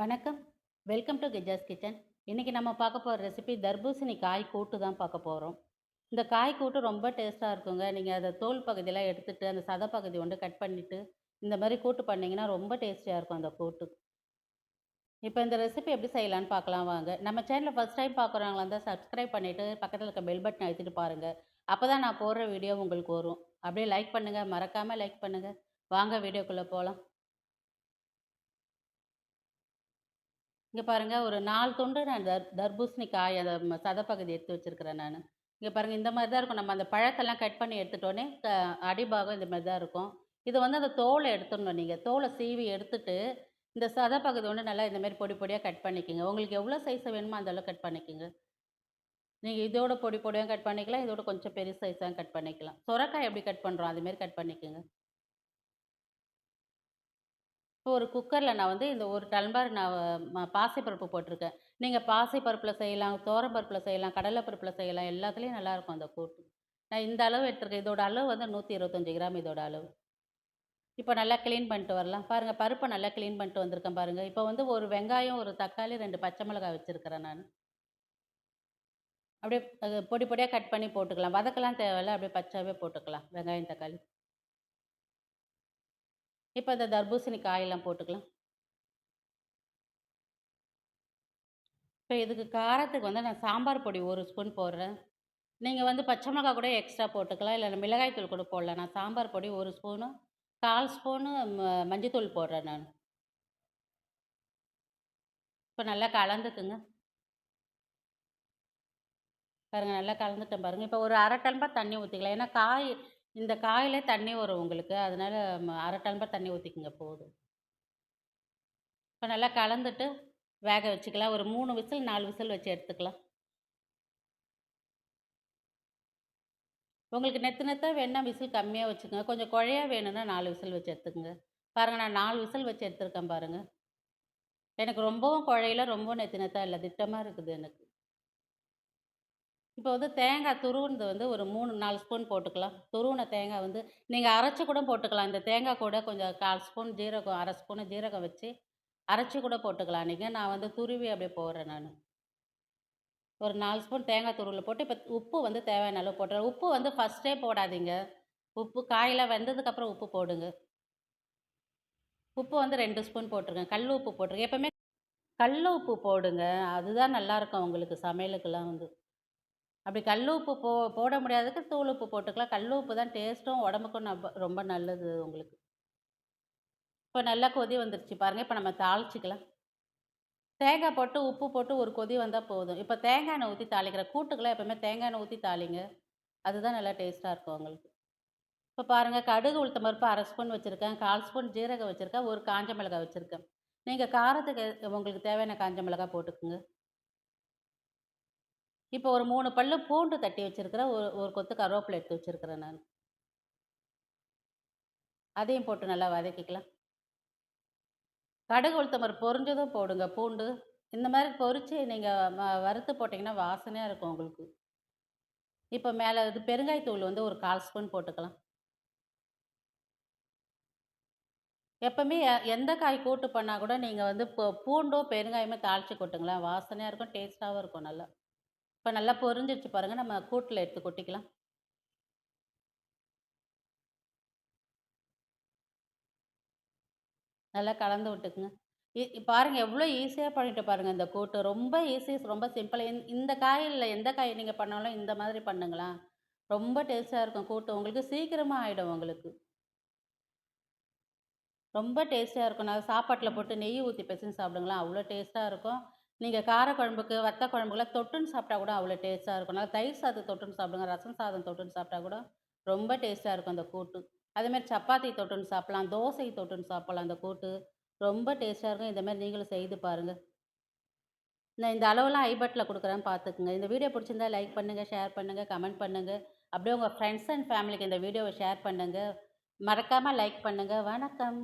வணக்கம். Welcome to Gejas kitchen. இன்றைக்கி நம்ம பார்க்க போகிற ரெசிபி தர்பூசணி காய் கூட்டு தான் பார்க்க போகிறோம் இந்த காய் கூட்டு ரொம்ப டேஸ்ட்டாக இருக்குங்க. நீங்கள் அதை தோல் பகுதியெலாம் எடுத்துகிட்டு அந்த சத பகுதி ஒன்று கட் பண்ணிவிட்டு இந்த மாதிரி கூட்டு பண்ணிங்கன்னா ரொம்ப டேஸ்டியாக இருக்கும் அந்த கூட்டு. இப்போ இந்த ரெசிபி எப்படி செய்யலான்னு பார்க்கலாம் வாங்க. நம்ம சேனலில் ஃபஸ்ட் டைம் பார்க்குறவங்களா இருந்தால் சப்ஸ்கிரைப் பண்ணிவிட்டு பக்கத்தில் இருக்க பெல் பட்டன் அழுத்திட்டு பாருங்கள் அப்போ தான் நான் போடுற வீடியோ உங்களுக்கு வரும். அப்படியே லைக் பண்ணுங்கள் மறக்காமல் லைக் பண்ணுங்கள் வாங்க வீடியோக்குள்ளே போகலாம் இங்கே பாருங்கள் ஒரு நாலு துண்டு நான் தர் தர்பூசணி காய் அந்த சதப்பகுதி எடுத்து வச்சுருக்கிறேன் நான். இங்கே பாருங்கள் இந்த மாதிரி தான் இருக்கும். நம்ம அந்த பழத்தெல்லாம் கட் பண்ணி எடுத்துட்டோன்னே க அடிபாகம் இந்த மாதிரி தான் இருக்கும். இது வந்து அந்த தோலை எடுத்துடணும் நீங்கள் தோலை சீவி எடுத்துட்டு இந்த சதப்பகுதி ஒன்று நல்லா இந்தமாரி பொடி பொடியாக கட் பண்ணிக்கோங்க. உங்களுக்கு எவ்வளோ சைஸ் வேணுமோ அந்தளவு கட் பண்ணிக்கோங்க. நீங்கள் இதோட பொடி பொடியாக கட் பண்ணிக்கலாம் இதோட கொஞ்சம் பெரிய சைஸாக கட் பண்ணிக்கலாம். சுரக்காய் எப்படி கட் பண்ணுறோம் அதுமாரி கட் பண்ணிக்கோங்க. இப்போ ஒரு குக்கரில் நான் வந்து இந்த ஒரு டம்ளர் நான் ம- பாசிப்பருப்பு போட்டிருக்கேன். நீங்கள் பாசிப்பருப்பில் செய்யலாம் பருப்பில் செய்யலாம் கடலைப்பருப்பில் செய்யலாம் எல்லாத்துலேயும் நல்லாயிருக்கும் அந்த கூட்டு. நான் இந்த அளவு எடுத்துருக்கேன். இதோட அளவு வந்து நூற்றி இருபத்தஞ்சி கிராம் இதோட அளவு. இப்போ நல்லா க்ளீன் பண்ணிட்டு வரலாம். பாருங்கள் பருப்பை நல்லா க்ளீன் பண்ணிட்டு வந்திருக்கேன் பாருங்கள் இப்போ வந்து ஒரு வெங்காயம் ஒரு தக்காளி ரெண்டு பச்சை மிளகாய் வச்சுருக்கிறேன் நான். அப்படியே அது பொடி பொடியாக கட் பண்ணி போட்டுக்கலாம். வதக்கலாம் தேவையில்ல அப்படியே பச்சாவே போட்டுக்கலாம். வெங்காயம் தக்காளி. இப்போ இந்த தர்பூசணி காயெல்லாம் போட்டுக்கலாம். இப்போ இதுக்கு காரத்துக்கு வந்து நான் சாம்பார் பொடி ஒரு ஸ்பூன் போடுறேன். நீங்கள் வந்து பச்சை மிளகா கூட எக்ஸ்ட்ரா போட்டுக்கலாம். இல்லை மிளகாய்த்தூள் கூட போடலாம் நான் சாம்பார் பொடி ஒரு ஸ்பூனு கால் ஸ்பூனு ம- மஞ்சத்தூள் போடுறேன் நான். இப்போ நல்லா கலந்துக்குங்க. பாருங்கள் நல்லா கலந்துட்டேன் பாருங்கள் இப்போ ஒரு அரை டம்பா தண்ணி ஊற்றிக்கலாம் ஏன்னா காய் இந்த காயிலே தண்ணி வரும் உங்களுக்கு. அதனால் அரை டம்ளர் தண்ணி ஊற்றிக்குங்க போதும். இப்போ நல்லா கலந்துட்டு வேக வச்சுக்கலாம். ஒரு மூணு விசில் நாலு விசில் வச்சு எடுத்துக்கலாம். உங்களுக்கு நெத்து நெத்தாக வேணால் விசில் கம்மியாக வச்சுக்கோங்க. கொஞ்சம் குழையா வேணும்னா நாலு விசில் வச்சு எடுத்துக்கோங்க. பாருங்கள் நான் நாலு விசில் வச்சு எடுத்துருக்கேன் பாருங்கள் எனக்கு ரொம்பவும் குழையில ரொம்ப நெத்து நெத்தாக இல்லை. திட்டமாக இருக்குது எனக்கு. இப்போ வந்து தேங்காய் துருவுனது வந்து ஒரு மூணு நாலு ஸ்பூன் போட்டுக்கலாம். துருவின தேங்காய் வந்து நீங்கள் அரைச்சி கூட போட்டுக்கலாம். இந்த தேங்காய் கூட கொஞ்சம் கால் ஸ்பூன் ஜீரகம் அரை ஸ்பூன் ஜீரகம் வச்சு அரைச்சி கூட போட்டுக்கலாம். நீங்கள் நான் வந்து துருவி அப்படியே போடுறேன் நான். ஒரு நாலு ஸ்பூன் தேங்காய் துருவில் போட்டு இப்போ உப்பு வந்து தேவையான அளவு போட்டுறேன். உப்பு வந்து ஃபஸ்ட்டே போடாதீங்க. உப்பு காயெல்லாம் வெந்ததுக்கப்புறம் உப்பு போடுங்க. உப்பு வந்து ரெண்டு ஸ்பூன் போட்டிருக்கேன் கல் உப்பு போட்டிருக்கேன் எப்போவுமே கல் உப்பு போடுங்க. அதுதான் நல்லாயிருக்கும் உங்களுக்கு சமையலுக்கெல்லாம் வந்து. அப்படி கல் உப்பு போ போட முடியாததுக்கு தூள் உப்பு போட்டுக்கலாம். கல் உப்பு தான் டேஸ்ட்டும் உடம்புக்கும் நம்ப ரொம்ப நல்லது உங்களுக்கு. இப்போ நல்லா கொதி வந்துருச்சு பாருங்கள் இப்போ நம்ம தாளிச்சிக்கலாம். தேங்காய் போட்டு உப்பு போட்டு ஒரு கொதி வந்தால் போதும். இப்போ தேங்காய் எண்ணெய் ஊற்றி தாளிக்கிற கூட்டுக்கெல்லாம் எப்போவுமே தேங்காய் எண்ணெய் ஊற்றி தாளிங்க. அதுதான் நல்லா டேஸ்ட்டாக இருக்கும் உங்களுக்கு. இப்போ பாருங்கள் கடுகு உளுத்த பருப்பு அரை ஸ்பூன் வச்சுருக்கேன். கால் ஸ்பூன் ஜீரகம் வச்சுருக்கேன். ஒரு காஞ்ச மிளகாய் வச்சுருக்கேன். நீங்கள் காரத்துக்கு உங்களுக்கு தேவையான காஞ்ச மிளகாய் போட்டுக்குங்க. இப்போ ஒரு மூணு பல்லு பூண்டு தட்டி வச்சுருக்கிறேன் ஒரு ஒரு கொத்து கருவேப்பிலை எடுத்து வச்சுருக்கிறேன் நான். அதையும் போட்டு நல்லா வதக்கிக்கலாம். கடுகு உளுத்தமர் பொறிஞ்சதும் பொரிஞ்சதும் போடுங்க பூண்டு. இந்த மாதிரி பொரித்து நீங்கள் வறுத்து போட்டிங்கன்னா வாசனையாக இருக்கும் உங்களுக்கு. இப்போ மேலே இது பெருங்காயத்தூள் வந்து ஒரு கால் ஸ்பூன் போட்டுக்கலாம். எப்போவுமே எந்த காய் கூட்டு பண்ணால் கூட நீங்கள் வந்து இப்போ பூண்டும் பெருங்காயமே தாளித்து கொட்டுங்களேன். வாசனையாக இருக்கும் டேஸ்ட்டாகவும் இருக்கும் நல்லா. இப்போ நல்லா பொரிஞ்சிருச்சு பாருங்கள் நம்ம கூட்டில் எடுத்து கொட்டிக்கலாம். நல்லா கலந்து விட்டுக்குங்க. இ- பாருங்கள் எவ்வளோ ஈஸியாக பண்ணிட்டு பாருங்கள் இந்த கூட்டு. ரொம்ப ஈஸி ரொம்ப சிம்பிள் இந்த காயில் எந்த காய் நீங்கள் பண்ணாலும் இந்த மாதிரி பண்ணுங்களா? ரொம்ப டேஸ்ட்டாக இருக்கும் கூட்டு. உங்களுக்கு சீக்கிரமாக ஆகிடும் உங்களுக்கு. ரொம்ப டேஸ்ட்டாக இருக்கும். நான் சாப்பாட்டில் போட்டு நெய் ஊற்றி பிசைஞ்சு சாப்பிடுங்களேன். அவ்வளோ டேஸ்ட்டாக இருக்கும். நீங்கள் காரக்குழம்புக்கு வத்த குழம்புக்குலாம் தொட்டுன்னு சாப்பிட்டா கூட அவ்வளோ டேஸ்ட்டாக இருக்கும். நல்லா தயிர் சாதம் தொட்டுன்னு சாப்பிடுங்க ரசம் சாதம் தொட்டுன்னு சாப்பிட்டா கூட ரொம்ப டேஸ்ட்டாக இருக்கும் அந்த கூட்டு. அதேமாரி சப்பாத்தி தொட்டுன்னு சாப்பிட்லாம் தோசை தொட்டுன்னு சாப்பிட்லாம் அந்த கூட்டு. ரொம்ப டேஸ்ட்டாக இருக்கும். இந்த மாதிரி நீங்களும் செய்து பாருங்கள் நான் இந்த அளவெல்லாம் ஐபட்டில் கொடுக்குறேன் பார்த்துக்குங்க. இந்த வீடியோ பிடிச்சிருந்தா லைக் பண்ணுங்கள் ஷேர் பண்ணுங்கள் கமெண்ட் பண்ணுங்கள் அப்படியே உங்கள் ஃப்ரெண்ட்ஸ் அண்ட் ஃபேமிலிக்கு இந்த வீடியோவை ஷேர் பண்ணுங்கள் மறக்காமல் லைக் பண்ணுங்கள் வணக்கம்.